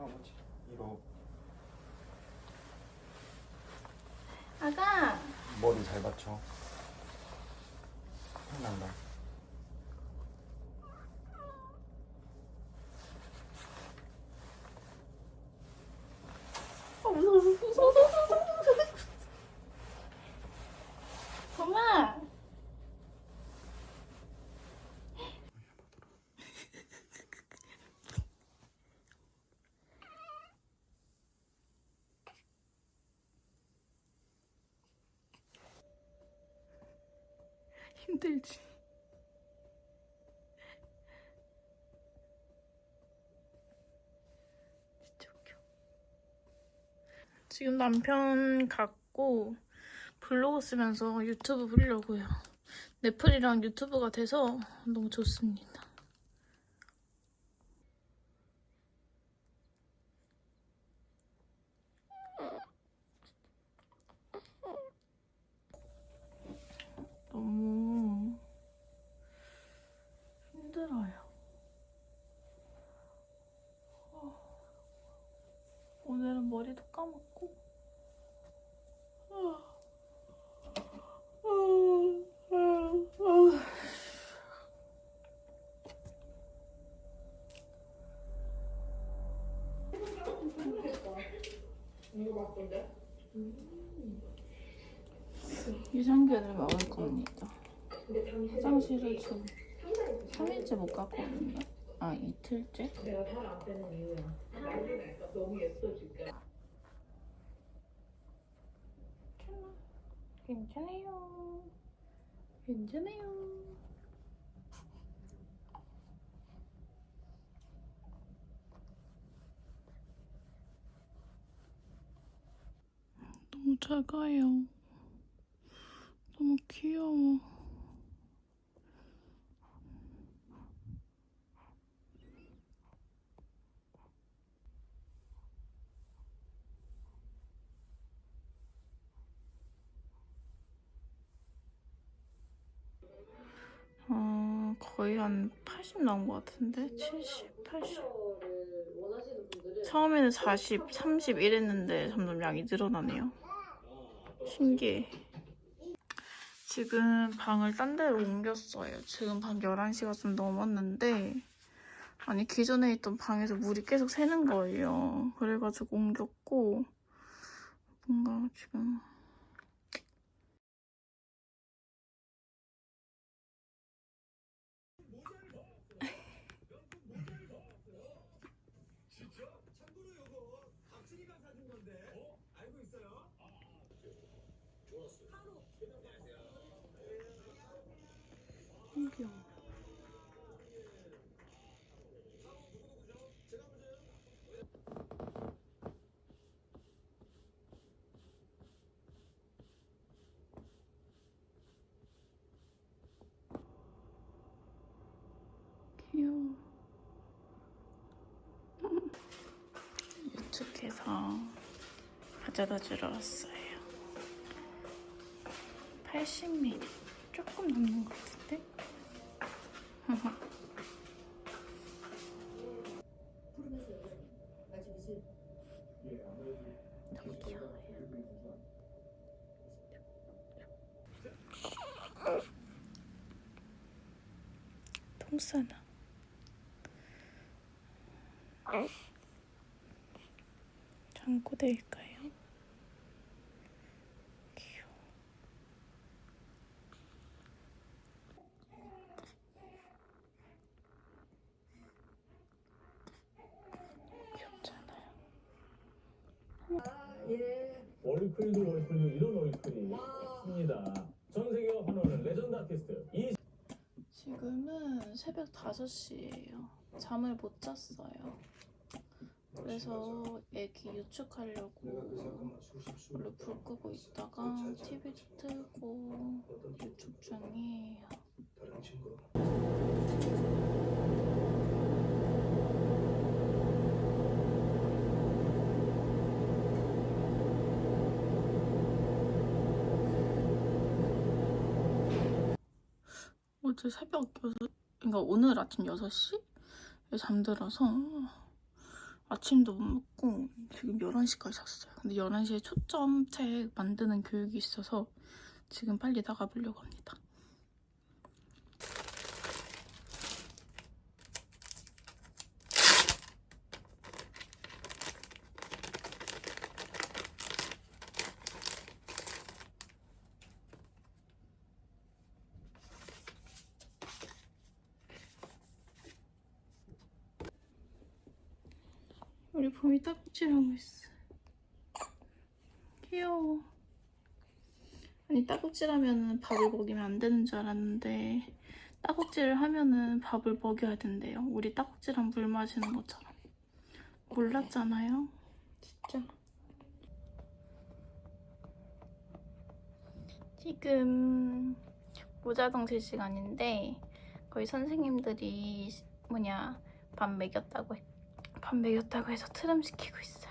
할아버지. 1호 아가! 머리 잘 받쳐. 혼난다. 아 무서워 무서워 무서워 무서워. 무서워 엄마 힘들지 지금 남편 갖고 블로그 쓰면서 유튜브 보려고요. 넷플이랑 유튜브가 돼서 너무 좋습니다. 너무 힘들어요. 오늘은 머리도 감았고 유산균을 먹을 겁니다. 화장실을 지금 3일째 못 갔거든요. 아 이틀째? 내가 살안 빼는 이유야. 너무 예뻐 지금. 괜찮아요. 괜찮아요. 작아요. 너무 귀여워. 어, 거의 한 80 나온 것 같은데? 70, 80. 처음에는 40, 30 이랬는데 점점 양이 늘어나네요. 신기해. 지금 방을 딴 데로 옮겼어요. 지금 밤 11시가 좀 넘었는데, 아니, 기존에 있던 방에서 물이 계속 새는 거예요. 그래가지고 옮겼고, 뭔가 지금 신기해. 귀여워. 유축해서 가져다 주러 왔어요. 80ml. 조금 넘는 것 같은데? 너무 귀여워요. 통 싸나? 장고대일까요? 귀여워. 귀엽잖아요. 월클도 월클도 이런 월클이 있습니다. 전 세계 환호하는 레전드 아티스트 이 지금은 새벽 5시예요. 잠을 못 잤어요. 그래서 애기 유축하려고 원래 불 끄고 있다가 TV도 틀고 유축 중이에요. 어제 새벽 6, 그러니까 오늘 아침 6시에 잠들어서 아침도 못 먹고 지금 11시까지 잤어요. 근데 11시에 초점 책 만드는 교육이 있어서 지금 빨리 나가보려고 합니다. 우리 봄이 딱지하고 있어. 귀여워. 아니 따꾹질하면은 밥을 먹이면 안 되는 줄 알았는데 따꾹질을 하면은 밥을 먹여야 된대요. 우리 따꾹질한 물 마시는 것처럼. 몰랐잖아요. 진짜. 지금 모자동 제 시간인데 거의 선생님들이 뭐냐 밥 먹였다고 했, 밥 먹였다고 해서 트름 시키고 있어요.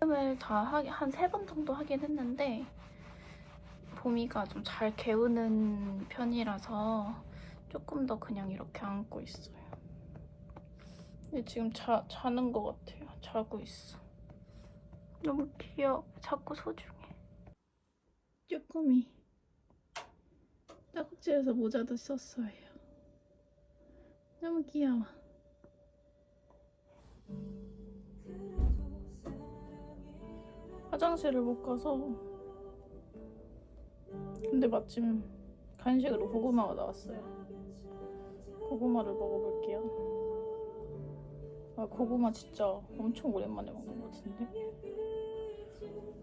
트름을 다 한 세 번 정도 하긴 했는데 봄이가 좀 잘 개우는 편이라서 조금 더 그냥 이렇게 안고 있어요. 근데 지금 자, 자는 것 같아요. 자고 있어. 너무 귀여워. 자꾸 소중해. 쪼꼬미. 딱지에서 모자도 썼어요. 너무 귀여워. 화장실을 못 가서 근데 마침 간식으로 고구마가 나왔어요. 고구마를 먹어볼게요. 아, 고구마 진짜 엄청 오랜만에 먹는 것 같은데?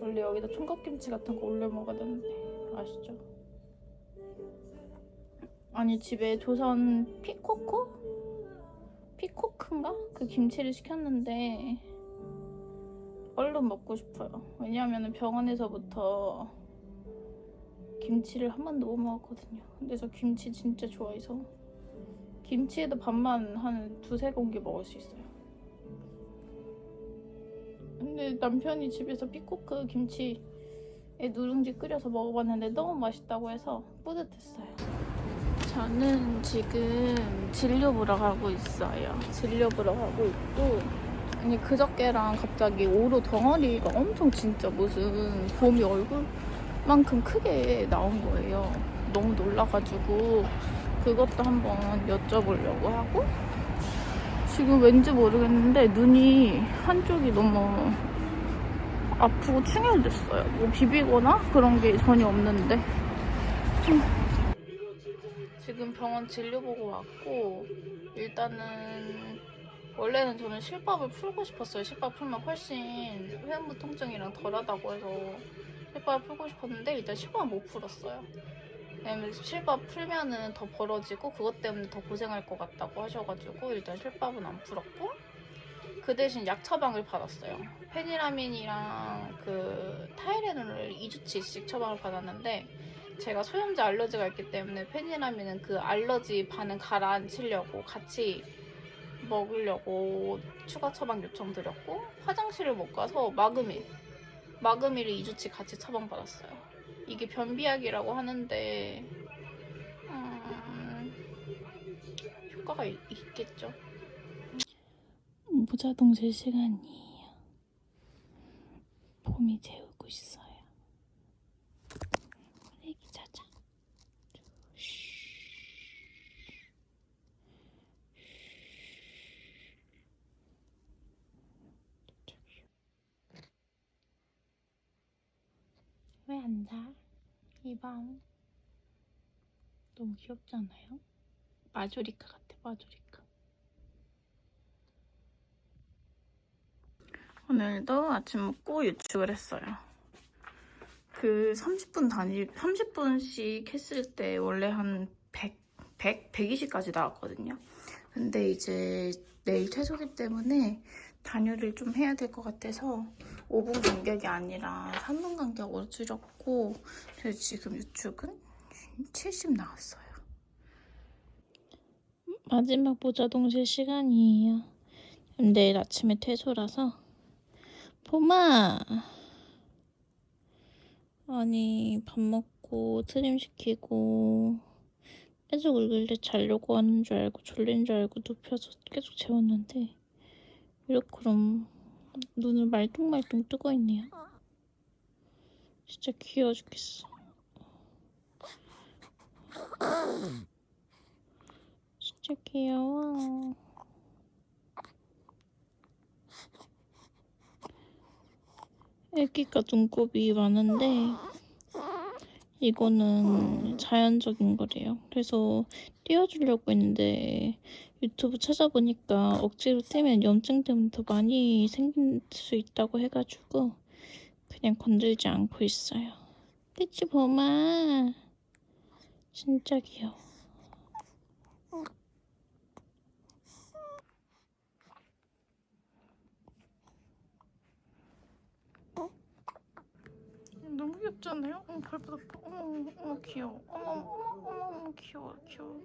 원래 여기다 총각김치 같은 거 올려 먹어야 되는데 아시죠? 아니 집에 조선 피코코? 피코크인가? 그 김치를 시켰는데 얼른 먹고 싶어요. 왜냐하면 병원에서부터 김치를 한 번도 못 먹었거든요. 근데 저 김치 진짜 좋아해서 김치에도 밥만 한 두세 공기 먹을 수 있어요. 근데 남편이 집에서 피코크 김치에 누룽지 끓여서 먹어봤는데 너무 맛있다고 해서 뿌듯했어요. 저는 지금 진료 보러 가고 있어요. 진료 보러 가고 있고 아니 그저께랑 갑자기 오로 덩어리가 엄청 진짜 무슨 봄이 얼굴만큼 크게 나온 거예요. 너무 놀라가지고 그것도 한번 여쭤보려고 하고 지금 왠지 모르겠는데 눈이 한쪽이 너무 아프고 충혈됐어요. 뭐 비비거나 그런 게 전혀 없는데 지금 병원 진료 보고 왔고 일단은 원래는 저는 실밥을 풀고 싶었어요. 실밥 풀면 훨씬 회음부 통증이랑 덜하다고 해서 실밥을 풀고 싶었는데 일단 실밥은 못 풀었어요. 왜냐면 실밥 풀면은 더 벌어지고 그것 때문에 더 고생할 것 같다고 하셔가지고 일단 실밥은 안 풀었고 그 대신 약 처방을 받았어요. 페니라민이랑 그 타이레놀을 2주치씩 처방을 받았는데 제가 소염제 알러지가 있기 때문에 페니라민은 그 알러지 반응 가라앉히려고 같이 먹으려고 추가 처방 요청드렸고 화장실을 못 가서 마그밀 마그밀을 2주치 같이 처방받았어요. 이게 변비약이라고 하는데 음, 효과가 있, 있겠죠? 모자동 제 시간이에요. 봄이 재우고 있어요 애기 자자 왜 안 자? 이 밤 너무 귀엽지 않아요? 마조리카 같아 마조리카. 오늘도 아침 먹고 유축을 했어요. 그 30분 단위 30분씩 했을 때 원래 한 100, 100, 120까지 나왔거든요. 근데 이제 내일 퇴소기 때문에 단유를 좀 해야 될 것 같아서 5분 간격이 아니라 3분 간격으로 줄였고 그래서 지금 유축은 70 나왔어요. 마지막 모자 동실 시간이에요. 내일 아침에 퇴소라서 봄아 아니 밥 먹고 트림 시키고 계속 울길래 자려고 하는 줄 알고 졸린 줄 알고 눕혀서 계속 재웠는데 이렇게 그럼 눈을 말똥말똥 뜨고 있네요. 진짜 귀여워 죽겠어. 진짜 귀여워. 애기가 눈곱이 많은데 이거는 자연적인 거래요. 그래서 띄워주려고 했는데 유튜브 찾아보니까 억지로 떼면 염증 때문에 더 많이 생길 수 있다고 해가지고 그냥 건들지 않고 있어요. 그치 보마 진짜 귀여워. 너무 귀엽잖아요? 어머 발바닥 봐. 어머 어머 귀여워. 어머 어머 어머 어머 귀여워 귀여워.